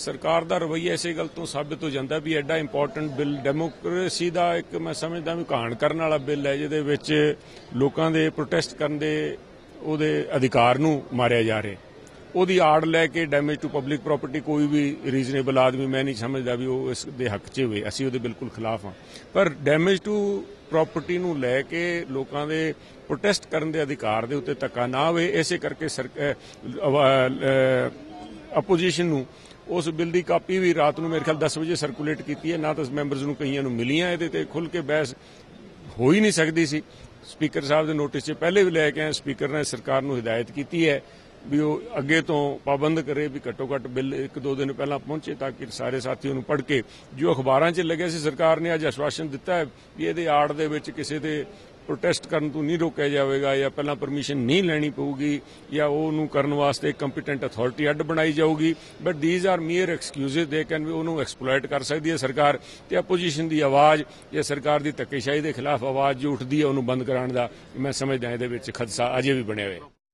ਸਰਕਾਰ ਦਾ ਰਵੱਈਆ ਇਸੇ ਗੱਲ ਤੋਂ ਸਾਬਿਤ ਹੋ ਜਾਂਦਾ ਵੀ ਐਡਾ ਇੰਪੋਰਟੈਂਟ ਬਿੱਲ ਡੈਮੋਕ੍ਰੇਸੀ ਦਾ ਇੱਕ ਮੈਂ ਸਮਝਦਾ ਵੀ ਘਾਣ ਕਰਨ ਵਾਲਾ ਬਿੱਲ ਹੈ, ਜਿਹਦੇ ਵਿੱਚ ਲੋਕਾਂ ਦੇ ਪ੍ਰੋਟੈਸਟ ਕਰਨ ਦੇ ਉਹਦੇ ਅਧਿਕਾਰ ਨੂੰ ਮਾਰਿਆ ਜਾ ਰਿਹਾ। ਉਹਦੀ ਆੜ ਲੈ ਕੇ ਡੈਮੇਜ ਟੂ ਪਬਲਿਕ ਪ੍ਰਾਪਰਟੀ ਕੋਈ ਵੀ ਰੀਜ਼ਨੇਬਲ ਆਦਮੀ, ਮੈਂ ਨਹੀਂ ਸਮਝਦਾ ਵੀ ਉਹ ਇਸ ਦੇ ਹੱਕ 'ਚ ਹੋਵੇ, ਅਸੀਂ ਉਹਦੇ ਬਿਲਕੁਲ ਖਿਲਾਫ ਹਾਂ। ਪਰ ਡੈਮੇਜ ਟੂ ਪ੍ਰਾਪਰਟੀ ਨੂੰ ਲੈ ਕੇ ਲੋਕਾਂ ਦੇ ਪ੍ਰੋਟੈਸਟ ਕਰਨ ਦੇ ਅਧਿਕਾਰ ਦੇ ਉੱਤੇ ਧੱਕਾ ਨਾ ਹੋਵੇ, ਇਸੇ ਕਰਕੇ ਆਪੋਜੀਸ਼ਨ ਨੂੰ, ਉਸ ਬਿੱਲ ਦੀ ਕਾਪੀ ਵੀ ਰਾਤ ਨੂੰ ਮੇਰੇ ਖਿਆਲ 10 ਵਜੇ ਸਰਕੂਲੇਟ ਕੀਤੀ ਹੈ, ਨਾ ਤਾਂ ਮੈਂਬਰਸ ਨੂੰ ਕਈਆਂ ਨੂੰ ਮਿਲੀਆਂ ਇਹਦੇ ਤੇ ਖੁੱਲ ਕੇ ਬਹਿਸ ਹੋ ਹੀ ਨਹੀਂ ਸਕਦੀ ਸੀ। ਸਪੀਕਰ ਸਾਹਿਬ ਦੇ ਨੋਟਿਸ 'ਚ ਪਹਿਲੇ ਵੀ ਲੈ ਕੇ ਆਏ ਸਪੀਕਰ ਨੇ ਸਰਕਾਰ ਨੂੰ ਹਦਾਇਤ ਕੀਤੀ ਹੈ ਵੀ ਉਹ ਅੱਗੇ ਤੋਂ ਪਾਬੰਦ ਕਰੇ ਵੀ ਘੱਟੋ ਘੱਟ ਬਿੱਲ ਇੱਕ ਦੋ ਦਿਨ ਪਹਿਲਾਂ ਪਹੁੰਚੇ ਤਾਂ ਕਿ ਸਾਰੇ ਸਾਥੀ ਉਹਨੂੰ ਪੜ੍ਹ ਕੇ ਜੋ ਅਖਬਾਰਾਂ 'ਚ ਲੱਗਿਆ ਸੀ ਸਰਕਾਰ ਨੇ ਅੱਜ ਆਸ਼ਵਾਸਨ ਦਿੱਤਾ ਹੈ ਵੀ ਇਹਦੇ ਆੜ ਦੇ ਵਿੱਚ ਕਿਸੇ ਦੇ ਪ੍ਰੋਟੈਸਟ ਕਰਨ ਤੋਂ ਨਹੀਂ ਰੋਕਿਆ ਜਾਵੇਗਾ ਜਾਂ ਪਹਿਲਾਂ ਪਰਮਿਸ਼ਨ ਨਹੀਂ ਲੈਣੀ ਪਊਗੀ ਜਾਂ ਉਹਨੂੰ ਕਰਨ ਵਾਸਤੇ ਕੰਪੀਟੈਂਟ ਅਥਾਰਟੀ ਅੱਡ ਬਣਾਈ ਜਾਊਗੀ। But these are mere excuses ਦੇ ਕੈਨ ਵੀ ਉਹਨੂੰ ਐਕਸਪਲੋਇਟ ਕਰ ਸਕਦੀ ਹੈ ਸਰਕਾਰ ਤੇ ਆਪੋਜੀਸ਼ਨ ਦੀ ਆਵਾਜ਼ ਜਾਂ ਸਰਕਾਰ ਦੀ ਧੱਕੇਸ਼ਾਹੀ ਦੇ ਖਿਲਾਫ ਆਵਾਜ਼ ਜੋ ਉੱਠਦੀ ਹੈ ਉਹਨੂੰ ਬੰਦ ਕਰਾਉਣ ਦਾ ਮੈਂ ਸਮਝਦਾ ਇਹਦੇ ਵਿੱਚ ਖਦਸ਼ਾ ਅਜੇ ਵੀ ਬਣਿਆ ਹੋਇਆ ਹੈ।